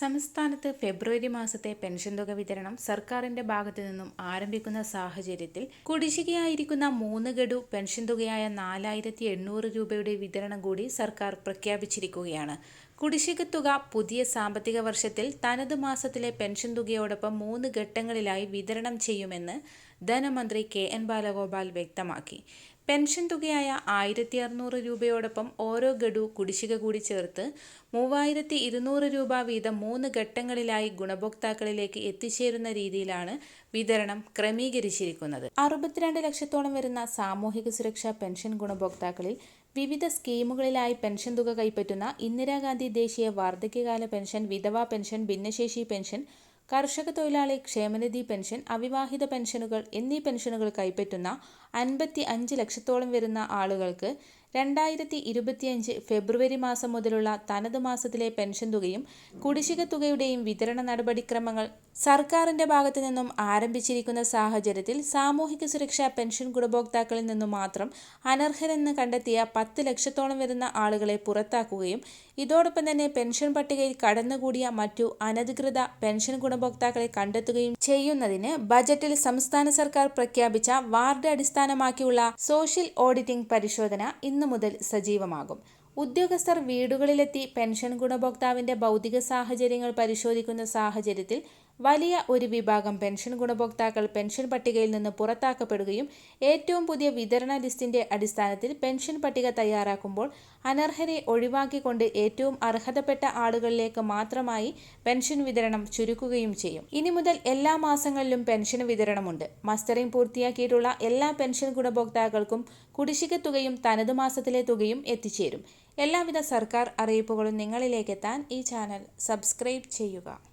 സംസ്ഥാനത്ത് ഫെബ്രുവരി മാസത്തെ പെൻഷൻ തുക വിതരണം സർക്കാരിന്റെ ഭാഗത്തു നിന്നും ആരംഭിക്കുന്ന സാഹചര്യത്തിൽ കുടിശ്ശികയായിരിക്കുന്ന മൂന്ന് ഗഡു പെൻഷൻ തുകയായ നാലായിരത്തി എണ്ണൂറ് രൂപയുടെ വിതരണം കൂടി സർക്കാർ പ്രഖ്യാപിച്ചിരിക്കുകയാണ്. കുടിശ്ശിക തുക പുതിയ സാമ്പത്തിക വർഷത്തിൽ തനത് മാസത്തിലെ പെൻഷൻ തുകയോടൊപ്പം മൂന്ന് ഘട്ടങ്ങളിലായി വിതരണം ചെയ്യുമെന്ന് ധനമന്ത്രി കെ എൻ ബാലഗോപാൽ വ്യക്തമാക്കി. പെൻഷൻ തുകയായ ആയിരത്തി അറുന്നൂറ് രൂപയോടൊപ്പം ഓരോ ഗഡു കുടിശ്ശിക കൂടി ചേർത്ത് മൂവായിരത്തി ഇരുന്നൂറ് രൂപ വീതം മൂന്ന് ഘട്ടങ്ങളിലായി ഗുണഭോക്താക്കളിലേക്ക് എത്തിച്ചേരുന്ന രീതിയിലാണ് വിതരണം ക്രമീകരിച്ചിരിക്കുന്നത്. അറുപത്തിരണ്ട് ലക്ഷത്തോളം വരുന്ന സാമൂഹിക സുരക്ഷാ പെൻഷൻ ഗുണഭോക്താക്കളിൽ വിവിധ സ്കീമുകളിലായി പെൻഷൻ തുക കൈപ്പറ്റുന്ന ഇന്ദിരാഗാന്ധി ദേശീയ വാർദ്ധക്യകാല പെൻഷൻ വിധവാ പെൻഷൻ ഭിന്നശേഷി പെൻഷൻ കർഷക തൊഴിലാളി ക്ഷേമനിധി പെൻഷൻ അവിവാഹിത പെൻഷനുകൾ എന്നീ പെൻഷനുകൾ കൈപ്പറ്റുന്ന അൻപത്തി അഞ്ച് ലക്ഷത്തോളം വരുന്ന ആളുകൾക്ക് രണ്ടായിരത്തി ഇരുപത്തിയഞ്ച് ഫെബ്രുവരി മാസം മുതലുള്ള തനത് മാസത്തിലെ പെൻഷൻ തുകയും കുടിശ്ശിക തുകയുടെയും വിതരണ നടപടിക്രമങ്ങൾ സർക്കാരിന്റെ ഭാഗത്തു നിന്നും ആരംഭിച്ചിരിക്കുന്ന സാഹചര്യത്തിൽ സാമൂഹിക സുരക്ഷാ പെൻഷൻ ഗുണഭോക്താക്കളിൽ നിന്നും മാത്രം അനർഹരെന്ന് കണ്ടെത്തിയ പത്ത് ലക്ഷത്തോളം വരുന്ന ആളുകളെ പുറത്താക്കുകയും ഇതോടൊപ്പം തന്നെ പെൻഷൻ പട്ടികയിൽ കടന്നുകൂടിയ മറ്റു അനധികൃത പെൻഷൻ ഗുണഭോക്താക്കളെ കണ്ടെത്തുകയും ചെയ്യുന്നതിന് ബജറ്റിൽ സംസ്ഥാന സർക്കാർ പ്രഖ്യാപിച്ച വാർഡ് അടിസ്ഥാനമാക്കിയുള്ള സോഷ്യൽ ഓഡിറ്റിംഗ് പരിശോധന ഇന്നു മുതൽ സജീവമാകും. ഉദ്യോഗസ്ഥർ വീടുകളിലെത്തി പെൻഷൻ ഗുണഭോക്താവിന്റെ ഭൗതിക സാഹചര്യങ്ങൾ പരിശോധിക്കുന്ന സാഹചര്യത്തിൽ വലിയ ഒരു വിഭാഗം പെൻഷൻ ഗുണഭോക്താക്കൾ പെൻഷൻ പട്ടികയിൽ നിന്ന് പുറത്താക്കപ്പെടുകയും ഏറ്റവും പുതിയ വിതരണ ലിസ്റ്റിന്റെ അടിസ്ഥാനത്തിൽ പെൻഷൻ പട്ടിക തയ്യാറാക്കുമ്പോൾ അനർഹരെ ഒഴിവാക്കിക്കൊണ്ട് ഏറ്റവും അർഹതപ്പെട്ട ആളുകളിലേക്ക് മാത്രമായി പെൻഷൻ വിതരണം ചുരുക്കുകയും ചെയ്യും. ഇനി മുതൽ എല്ലാ മാസങ്ങളിലും പെൻഷൻ വിതരണമുണ്ട്. മസ്റ്ററിംഗ് പൂർത്തിയാക്കിയിട്ടുള്ള എല്ലാ പെൻഷൻ ഗുണഭോക്താക്കൾക്കും കുടിശ്ശിക തുകയും തനത് മാസത്തിലെ തുകയും എത്തിച്ചേരും. എല്ലാവിധ സർക്കാർ അറിയിപ്പുകളും നിങ്ങളിലേക്കെത്താൻ ഈ ചാനൽ സബ്സ്ക്രൈബ് ചെയ്യുക.